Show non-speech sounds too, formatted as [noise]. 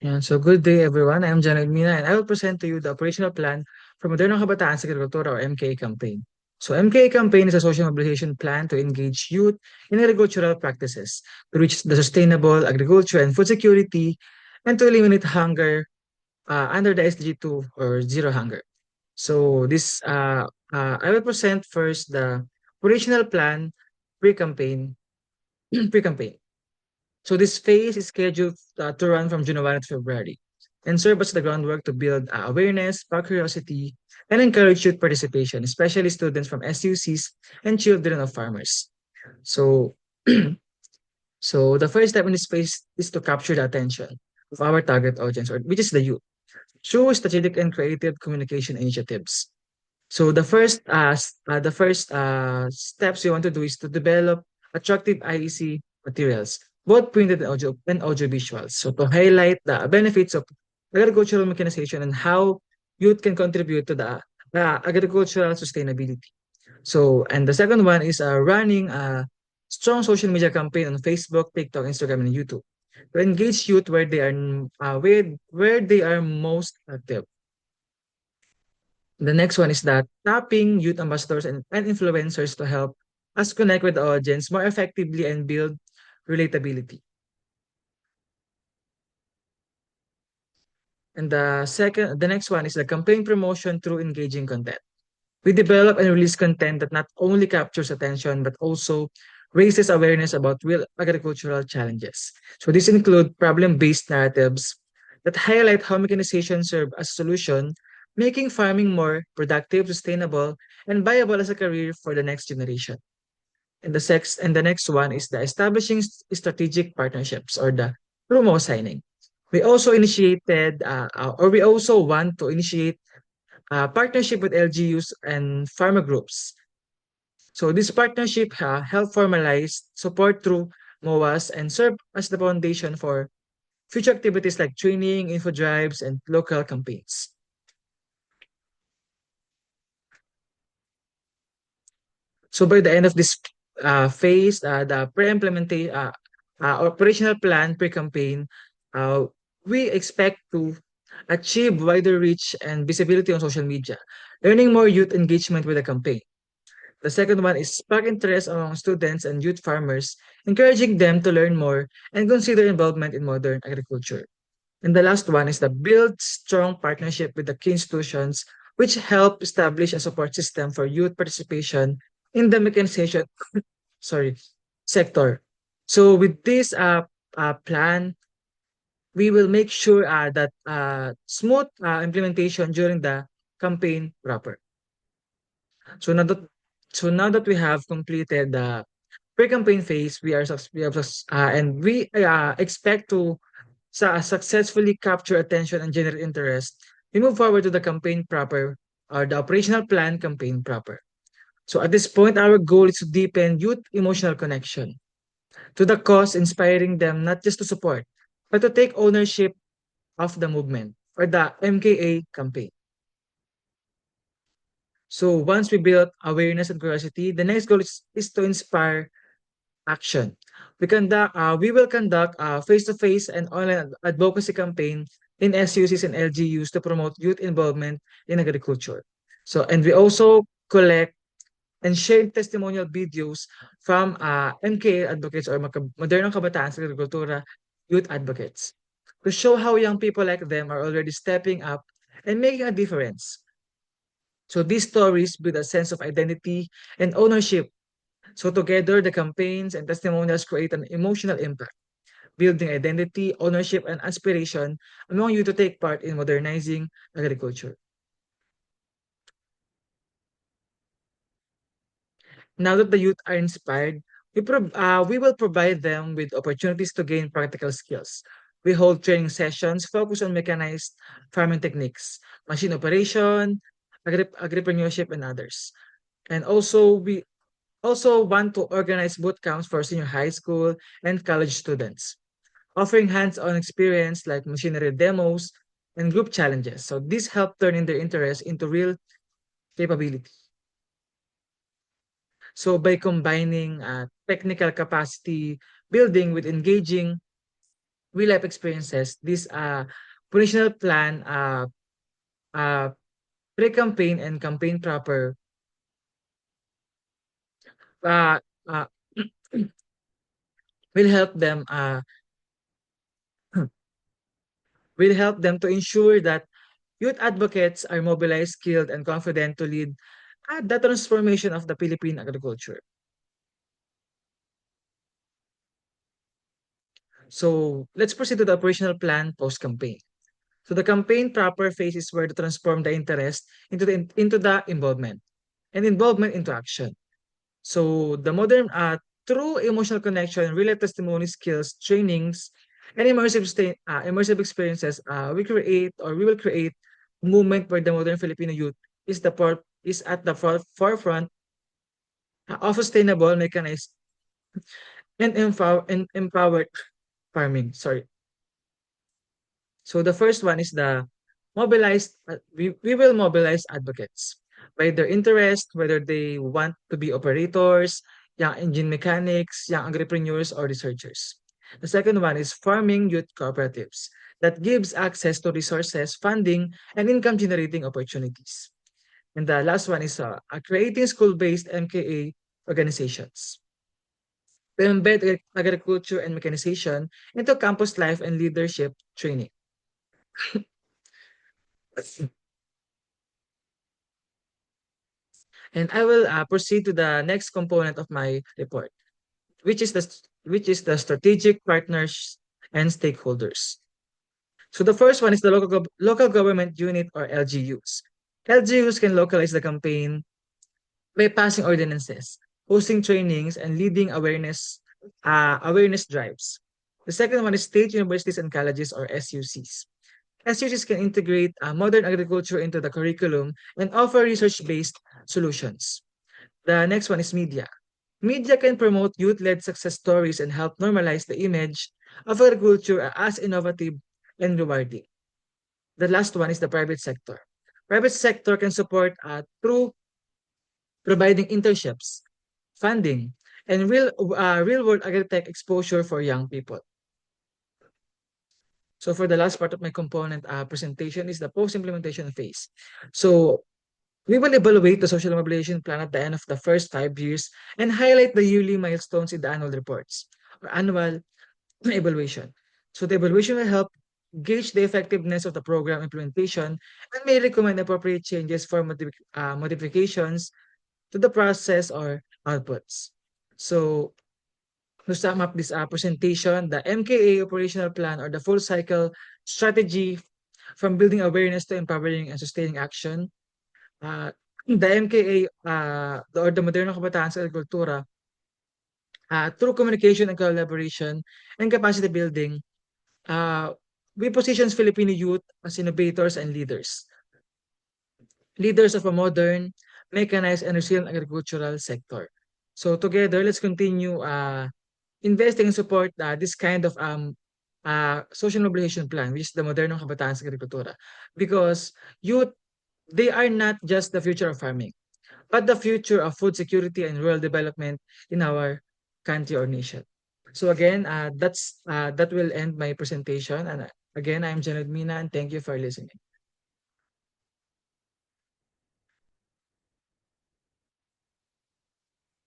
Yan. So good day everyone. I'm Janet Mina and I will present to you the operational plan for Modernong Kabataan sa Agrikultura or MKA campaign. So MKA campaign is a social mobilization plan to engage youth in agricultural practices to reach the sustainable agriculture and food security and to eliminate hunger uh, under the SDG 2 or zero hunger. So this uh, uh, I will present first the operational plan pre-campaign [clears throat] pre-campaign. So this phase is scheduled uh, to run from January to February and serve as the groundwork to build uh, awareness, spark curiosity, and encourage youth participation, especially students from SUCs and children of farmers. So, [clears throat] so the first step in this phase is to capture the attention of our target audience, or which is the youth, through strategic and creative communication initiatives. So the first uh, uh the first uh steps we want to do is to develop attractive IEC materials both printed and audio and audio visuals. So to highlight the benefits of agricultural mechanization and how youth can contribute to the, the agricultural sustainability. So, and the second one is uh, running a strong social media campaign on Facebook, TikTok, Instagram, and YouTube to engage youth where they are uh, where where they are most active. The next one is that tapping youth ambassadors and, and influencers to help us connect with the audience more effectively and build relatability. And the second, the next one is the campaign promotion through engaging content. We develop and release content that not only captures attention, but also raises awareness about real agricultural challenges. So these include problem-based narratives that highlight how mechanization serve as a solution, making farming more productive, sustainable, and viable as a career for the next generation. And the sex and the next one is the establishing strategic partnerships or the promo signing. We also initiated uh, uh, or we also want to initiate a partnership with LGUs and pharma groups. So this partnership uh, help formalize support through MOAs and serve as the foundation for future activities like training, info drives, and local campaigns. So by the end of this uh, phase, uh, the pre-implementation uh, uh, operational plan pre-campaign, uh, we expect to achieve wider reach and visibility on social media, earning more youth engagement with the campaign. The second one is spark interest among students and youth farmers, encouraging them to learn more and consider involvement in modern agriculture. And the last one is the build strong partnership with the key institutions, which help establish a support system for youth participation in the mechanization [laughs] sorry sector. So with this uh, uh, plan, we will make sure uh, that uh, smooth uh, implementation during the campaign proper. So now that so now that we have completed the pre-campaign phase, we are we have uh, and we uh, expect to uh, successfully capture attention and generate interest. We move forward to the campaign proper or the operational plan campaign proper. So at this point, our goal is to deepen youth emotional connection to the cause, inspiring them not just to support, but to take ownership of the movement or the MKA campaign. So once we build awareness and curiosity, the next goal is, is to inspire action. We conduct, uh, we will conduct a face-to-face and online advocacy campaign in SUCs and LGUs to promote youth involvement in agriculture. So, and we also collect and share testimonial videos from uh, MKA advocates or modernong kabataan sa agrikultura youth advocates to show how young people like them are already stepping up and making a difference. So these stories build a sense of identity and ownership. So together, the campaigns and testimonials create an emotional impact, building identity, ownership, and aspiration among you to take part in modernizing agriculture. Now that the youth are inspired, we, pro- uh, we will provide them with opportunities to gain practical skills. We hold training sessions focused on mechanized farming techniques, machine operation, agri agripreneurship, and others. And also, we also want to organize boot camps for senior high school and college students, offering hands-on experience like machinery demos and group challenges. So this help turning their interest into real capability. So by combining uh, technical capacity building with engaging real life experiences, this uh, operational plan, uh, uh, pre-campaign and campaign proper uh, uh, [clears throat] will help them uh, [clears throat] will help them to ensure that youth advocates are mobilized, skilled, and confident to lead uh, the transformation of the Philippine agriculture. So let's proceed to the operational plan post-campaign. So the campaign proper phase is where to transform the interest into the into the involvement and involvement into action. So the modern uh, through emotional connection, real testimony skills, trainings, and immersive uh, immersive experiences, uh, we create or we will create movement where the modern Filipino youth is the part is at the forefront of sustainable, mechanized, and empowered farming. Sorry. So the first one is the mobilized, uh, we, we will mobilize advocates by their interest, whether they want to be operators, young engine mechanics, young entrepreneurs, or researchers. The second one is farming youth cooperatives that gives access to resources, funding, and income generating opportunities. And the last one is uh, creating school-based MKA organizations to embed agriculture and mechanization into campus life and leadership training. [laughs] and I will uh, proceed to the next component of my report, which is the which is the strategic partners and stakeholders. So the first one is the local local government unit or LGUs. LGUs can localize the campaign by passing ordinances, hosting trainings, and leading awareness uh, awareness drives. The second one is state universities and colleges or SUCs. SUCs can integrate uh, modern agriculture into the curriculum and offer research-based solutions. The next one is media. Media can promote youth-led success stories and help normalize the image of agriculture as innovative and rewarding. The last one is the private sector. Private sector can support uh, through providing internships, funding, and real uh, real world agri-tech exposure for young people. So for the last part of my component uh, presentation is the post-implementation phase. So we will evaluate the social mobilization plan at the end of the first five years and highlight the yearly milestones in the annual reports or annual [clears throat] evaluation. So the evaluation will help gauge the effectiveness of the program implementation and may recommend appropriate changes for modif uh, modifications to the process or outputs. So to sum up this uh, presentation, the MKA operational plan or the full cycle strategy from building awareness to empowering and sustaining action. Uh, [clears throat] the MKA uh, or the Moderno Kabataan sa Agrikultura uh, through communication and collaboration and capacity building, uh, we positions Filipino youth as innovators and leaders. Leaders of a modern, mechanized and resilient agricultural sector. So together, let's continue uh, investing and support uh, this kind of um uh social mobilization plan, which is the Modernong Kabataan sa. Because youth, they are not just the future of farming, but the future of food security and rural development in our country or nation. So again, uh, that's uh, that will end my presentation. And again, I'm Janet Mina, and thank you for listening.